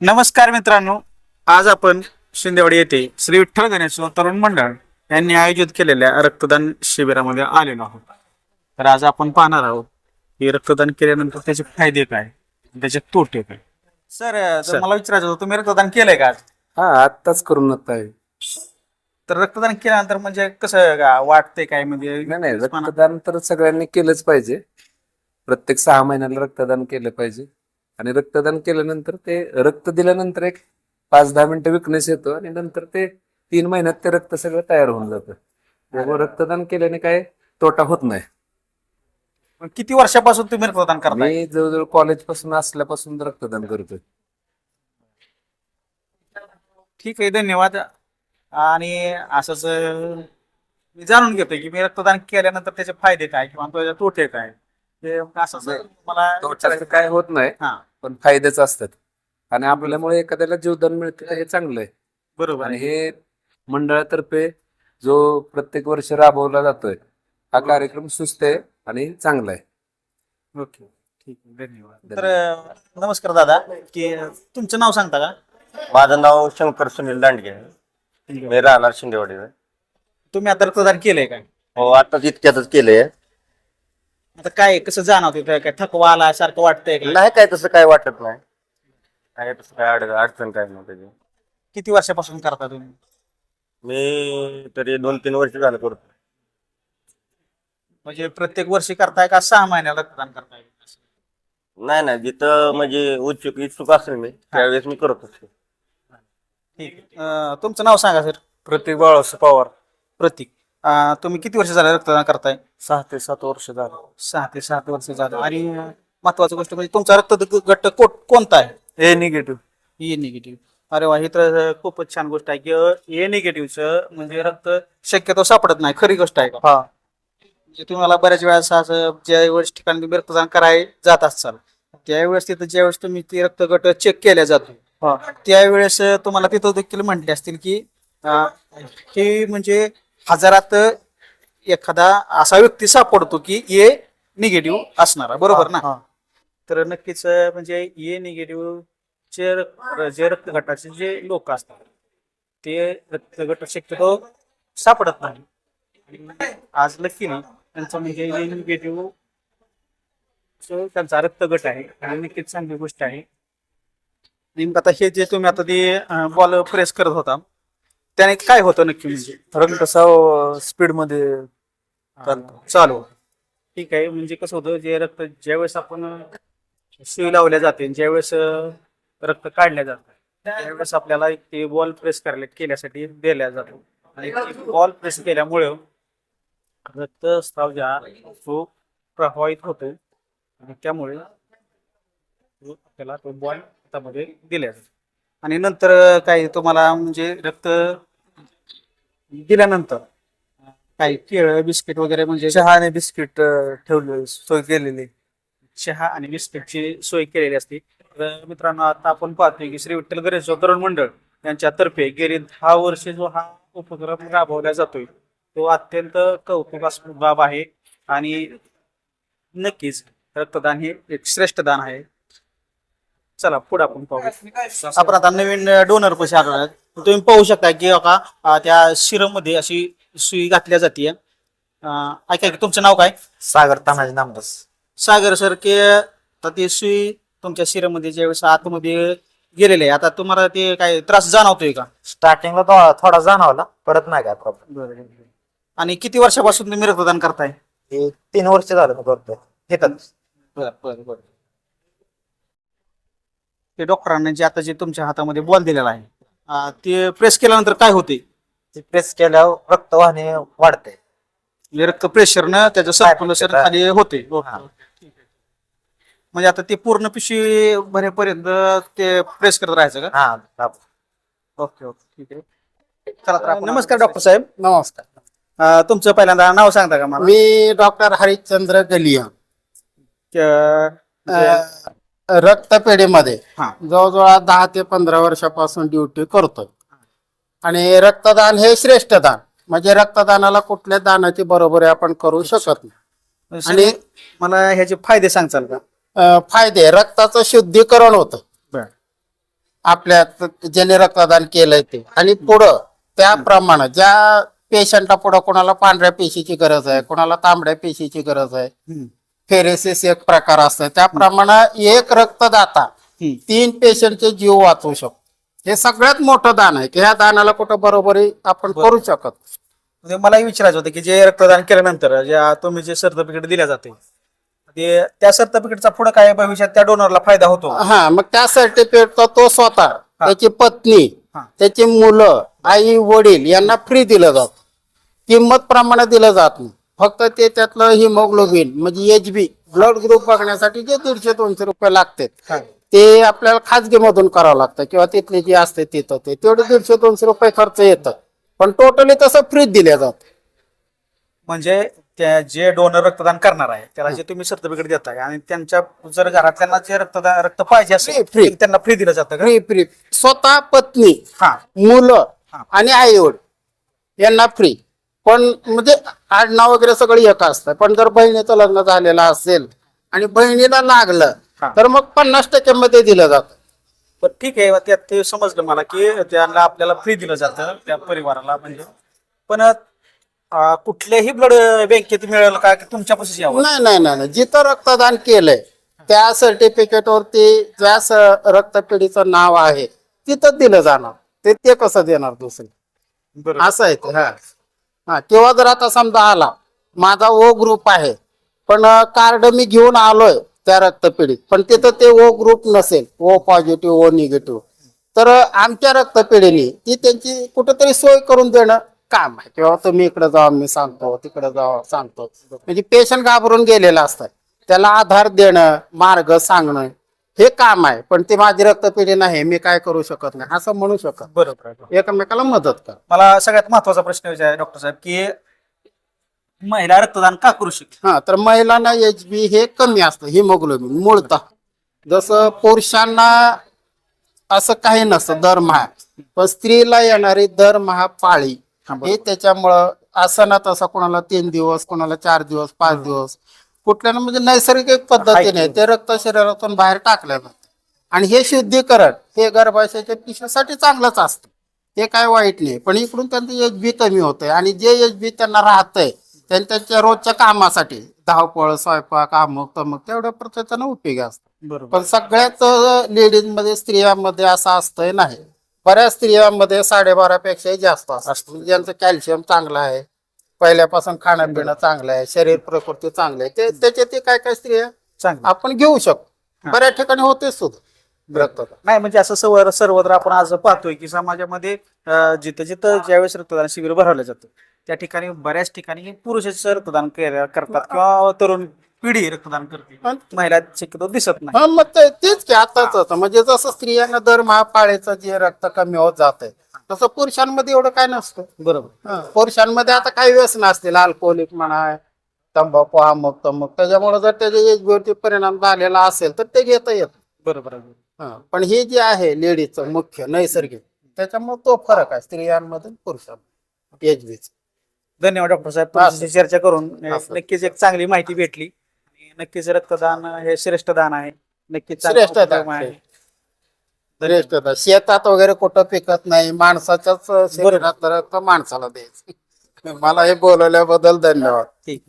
नमस्कार मित्रांनो आज आपण शिंदेवाडी येथे श्री विठ्ठल गणेश तरुण मंडळ यांनी आयोजित केलेल्या रक्तदान शिबिरामध्ये आलेलो आहोत. तर आज आपण पाहणार आहोत की रक्तदान केल्यानंतर त्याचे फायदे काय त्याचे तोटे काय? सर तर मला विचारायचं होतं तुम्ही रक्तदान केलंय का आज? हा आत्ताच करून आहे. तर रक्तदान केल्यानंतर म्हणजे कसं का वाटतंय काय म्हणजे? नाही नाही रक्तदान तर सगळ्यांनी केलंच पाहिजे. प्रत्येक सहा महिन्याला रक्तदान केलं पाहिजे. आणि रक्तदान केल्यानंतर ते रक्त दिल्यानंतर एक पाच दहा मिनिटं विकनेस येतो आणि नंतर ते तीन महिन्यात ते रक्त सगळं तयार होऊन जातं. त्यामुळे रक्तदान केल्याने काय तोटा होत नाही. किती वर्षापासून तुम्ही रक्तदान करताय? मी जवळजवळ कॉलेजपासून असल्यापासून रक्तदान करतोय. ठीक आहे धन्यवाद. आणि असंच मी जाणून घेतोय की मी रक्तदान केल्यानंतर त्याचे फायदे काय किंवा त्याचे तोटे काय? ते मला तोट्याचं काय होत नाही हा. पण फायदेच असतात. आणि आपल्यामुळे एखाद्याला जीवदान मिळतं हे चांगलं आहे. बरोबर आणि आहे. हे मंडळातर्फे जो प्रत्येक वर्ष राबवला जातोय हा कार्यक्रम सुस्त आहे आणि चांगला आहे. ओके. ठीक आहे. धन्यवाद. तर अं, नमस्कार दादा. की तुमचं नाव सांगता का? माझं नाव शंकर सुनील दांडगे. आहे. मी राहणार शिंदेवाडी तुम्ही आता रक्तदान केलंय काय? हो आताच इतक्यातच केलंय. आता काय कसं जाणवते काय थकवा आला सारखं वाटतंय का? नाही काय तसं काय वाटत नाही. काय तसं काय अड- अडचण काय नाही त्याची. किती वर्षापासून करता तुम्ही? मी तरी दोन तीन वर्ष झालं करतो म्हणजे प्रत्येक वर्षी करताय का सहा महिन्याला रक्तदान करताय? नाही नाही जिथं म्हणजे उत्सुक इच्छुक असेल मी त्यावेळेस मी करत असतो. ठीक आहे. अं, तुमचं नाव सांगा सर. प्रत्येक बाळास पवार. प्रतीक. अं, तुम्ही किती वर्ष झालं रक्तदान करताय? सहा ते सात वर्ष झालं. सहा ते सात वर्ष झालं. आणि महत्वाची गोष्ट म्हणजे तुमचा रक्त गट को- कोणता आहे? A negative. A negative. अरे वा ही तर खूपच छान गोष्ट आहे की ए निगेटिव्हचं म्हणजे रक्त शक्यतो सापडत नाही. खरी गोष्ट आहे का? हा. म्हणजे तुम्हाला बऱ्याच वेळेस असं ज्या वेळेस ठिकाणी तुम्ही रक्तदान कराय जात असाल त्यावेळेस तिथं ज्यावेळेस तुम्ही ते रक्तगट चेक केल्या जातो. हा. त्यावेळेस तुम्हाला तिथं देखील म्हटले असतील की अं, हे म्हणजे हजारात एखादा असा व्यक्ती सापडतो की ए निगेटिव्ह असणारा बरोबर ना. तर नक्कीच म्हणजे ए निगेटिव्ह चे रक्त- जे रक्तगटाचे जे लोक असतात ते रक्तगट शक्यतो सापडत नाही. आणि आज लकीने त्यांचं म्हणजे ए निगेटिव्ह त्यांचा रक्तगट आहे आणि नक्कीच चांगली गोष्ट आहे. नेमकं आता हे जे तुम्ही आता ते बॉल प्रेस करत होता त्याने काय होतं नक्की म्हणजे? रक्त स्पीडमध्ये चालतं. चालू. ठीक आहे म्हणजे कसं होतं जे रक्त ज्यावेळेस आपण सुई लावल्या जाते ज्यावेळेस रक्त काढल्या जातं त्यावेळेस आपल्याला एक ते बॉल प्रेस करायला केल्यासाठी दिल्या जातो. आणि बॉल प्रेस केल्यामुळे रक्तस्राव ज्या आहे, तो प्रभावित होतो. आणि त्यामुळे आपल्याला तो बॉल हातामध्ये दिल्या जातो. आणि नंतर काय तुम्हाला म्हणजे रक्त दिल्यानंतर. काही केळ बिस्किट वगैरे म्हणजे चहा आणि बिस्किट ठेवले सोय केलेली. चहा आणि बिस्किटची सोय केलेली असते. तर मित्रांनो आता आपण पाहतोय की श्री विठ्ठल गणेश तरुण मंडळ यांच्यातर्फे गेली दहा वर्षे जो हा उपक्रम राबवला जातोय तो अत्यंत कौतुकास्पद बाब आहे. आणि नक्कीच रक्तदान हे एक श्रेष्ठ दान आहे. चला पुढे आपण पाहू. आपण आता नवीन डोनर पैसे आढळतात तुम्ही पाहू शकता की का त्या शिरममध्ये अशी सुई घातल्या जाते ऐका की तुमचं नाव काय? सागर तानाजी नामदास. सागर सर की आता ते सुई तुमच्या शिरामध्ये ज्यावेळेस आतमध्ये गेलेले आहे आता तुम्हाला ते काय त्रास जाणवतोय का? स्टार्टिंगला थोडा थोडा जाणवला परत नाही काय प्रॉब्लेम आणि किती वर्षापासून तुम्ही रक्तदान करताय? हे तीन वर्ष झालं करतोय घेतात बर बर बर. ते डॉक्टरांनी जे आता जे तुमच्या हातामध्ये बॉल दिलेला आहे अं, ते प्रेस केल्यानंतर काय होते? प्रेस केल्यावर रक्त वाहने वाढते. म्हणजे रक्त प्रेशरनं त्याचं सर्क्युलेशन खाली होते. म्हणजे आता ते पूर्ण पिशवी भरेपर्यंत ते प्रेस करत राहायचं का? हा ओके ओके ठीक आहे. चला तर आपण- नमस्कार डॉक्टर साहेब. नमस्कार. अं, तुमचं पहिल्यांदा नाव सांगता का मला? मी डॉक्टर हरिश्चंद्र गलिया. अ, रक्तपेढीमध्ये हा. जवळजवळ दहा ते पंधरा वर्षापासून ड्युटी करतोय. आणि रक्तदान हे श्रेष्ठ दान. म्हणजे रक्तदानाला कुठल्या दानाची बरोबरी आपण करू शकत नाही. आणि मला ह्याचे फायदे सांगचाल का? अ, फायदे. रक्ताचं शुद्धीकरण होतं. बर. आपल्या ज्याने रक्तदान केलंय ते. आणि पुढं त्याप्रमाणे ज्या पेशंटला पुढं कोणाला पांढऱ्या पेशीची गरज आहे कोणाला तांबड्या पेशीची गरज आहे हम्म. फेरेसिस एक प्रकार असतो. त्याप्रमाणे एक रक्तदाता. तीन पेशंटचे जीव वाचवू शकतो. हे सगळ्यात मोठं दान आहे की ह्या दानाला कुठं बरोबरी आपण करू शकत. म्हणजे मला विचारायचं होतं की जे रक्तदान केल्यानंतर ज्या तुम्ही जे सर्टिफिकेट दिल्या जाते ते त्या सर्टिफिकेटचा पुढे काय भविष्यात त्या डोनरला फायदा होतो? हा मग त्या सर्टिफिकेटचा तो स्वतः त्याची पत्नी. त्याची मुलं आई वडील यांना फ्री दिलं जात. किंमत प्रमाणे दिलं जात नाही. फक्त ते त्यातलं हिमोग्लोबिन म्हणजे एच बी ब्लड ग्रुप बघण्यासाठी जे दीडशे दोनशे रुपये लागतात ते आपल्याला खाजगी मधून करावं लागतं. किंवा तिथले जे असते तिथं ते. तेवढे दीडशे दोनशे रुपये खर्च येतं. पण टोटली तसं फ्री दिल्या जात. म्हणजे त्या जे डोनर रक्तदान करणार आहे त्याला जे तुम्ही सर्टिफिकेट देताय आणि त्यांच्या जर घरातल्यांना जे रक्तदान रक्त पाहिजे असेल. तर त्यांना फ्री दिलं जातं फ्री फ्री स्वतः पत्नी हा. मुलं. आणि आई वडील यांना फ्री पण म्हणजे आडनाव वगैरे सगळं एक असतं. पण जर बहिणीचं लग्न झालेलं असेल आणि बहिणीला लागलं हा. तर मग पन्नास टक्के मध्ये दिलं जातं. पण ठीक आहे त्यात ते समजलं मला की त्यांना आपल्याला फ्री दिलं जातं त्या परिवाराला म्हणजे. पण अं, कुठल्याही ब्लड बँकेत मिळेल का की तुमच्यापासून यावं? नाही नाही नाही नाही. जिथं रक्तदान केलंय त्या सर्टिफिकेट वरती ज्या स- रक्तपेढीचं नाव आहे तिथं दिलं जाणार. ते ते कसं देणार दुसरं? असं आहे ते हा. हा तेव्हा जर आता समजा आला माझा ओ ग्रुप आहे पण कार्ड मी घेऊन आलोय त्या रक्तपेढीत पण तिथं ते ओ ग्रुप नसेल ओ पॉझिटिव्ह ओ निगेटिव्ह तर आमच्या रक्तपेढीने ती त्यांची कुठेतरी सोय करून देणं काम आहे. किंवा तुम्ही इकडे जावा मी सांगतो तिकडे जावा सांगतो. म्हणजे पेशंट घाबरून गेलेला असतात. त्याला आधार देणं मार्ग सांगणं हे काम आहे पण ते माझी रक्तपेढी नाही मी काय करू शकत नाही असं म्हणू शकत. बरोबर आहे. एकमेकाला मदत कर. मला सगळ्यात महत्त्वाचा प्रश्न विचार डॉक्टर साहेब की महिला रक्तदान का करू शकते? हा तर महिलांना एच बी हे कमी असतं हिमोग्लोबिन मूळतः. जसं पुरुषांना असं काही नसतं दरमहा पण स्त्रीला येणारी दरमहा पाळी हे त्याच्यामुळं असं ना तसं कोणाला तीन दिवस कोणाला चार दिवस पाच दिवस कुठल्यानं म्हणजे नैसर्गिक पद्धतीने ते रक्त शरीरातून बाहेर टाकलं जातं आणि हे शुद्धीकरण हे गर्भाशयाच्या पिशवीसाठी चांगलंच असतं. ते काय वाईट नाही. पण इकडून त्यांचं एच बी कमी होतंय. आणि जे एच बी त्यांना राहतंय त्यांनी त्यांच्या रोजच्या कामासाठी धावपळ स्वयंपाक अमुक तमुक तेवढ्या प्रत्येकानं उपयोगी असतं. बरोबर. पण सगळ्यात लेडीजमध्ये स्त्रियांमध्ये असं असतंय नाही. बऱ्याच स्त्रियांमध्ये साडेबारा पेक्षाही जास्त असतं. म्हणजे ज्यांचं कॅल्शियम चांगलं आहे पहिल्यापासून खाणं पिणं चांगलं आहे शरीर प्रकृती चांगली आहे. ते त्याचे ते काय काय स्त्रिया चांगलं. आपण घेऊ शकतो. बऱ्याच ठिकाणी होते सुद्धा. रक्तदान नाही म्हणजे असं सर्व सर्वत्र आपण आज पाहतोय की समाजामध्ये जिथं जिथं ज्यावेळेस रक्तदान शिबिर भरवलं जातं त्या ठिकाणी बऱ्याच ठिकाणी पुरुषच रक्तदान करतात किंवा तरुण पिढी रक्तदान करते. महिला शक्यतो दिसत नाही. मग तेच की आताच म्हणजे जसं स्त्रियांना दर महापाळेचं जे रक्त कमी होत जात तसं पुरुषांमध्ये एवढं काय नसतं. बरोबर. हा, पुरुषांमध्ये आता काही व्यसन असतील अल्कोहोलिक म्हणा तंबाखू अमुक तमुक. त्याच्यामुळे जर त्याच्या एजवरती परिणाम झालेला असेल तर ते घेता येत बरोबर. हा, पण हे जे आहे लेडीजचं मुख्य नैसर्गिक त्याच्यामुळे तो फरक आहे स्त्रियांमध्ये पुरुषांमध्ये. एजबीच धन्यवाद डॉक्टर साहेब. तुमच्याशी चर्चा करून अं, असं. नक्कीच एक चांगली माहिती भेटली. आणि नक्कीच रक्तदान हे श्रेष्ठ दान आहे. नक्कीच चांगला श्रेष्ठ दान उपक्रम आहे. शेतात वगैरे कुठं पिकत नाही माणसाच्याच शरीरात रक्त माणसाला द्यायचं. मला हे बोलवल्याबद्दल धन्यवाद. ठीक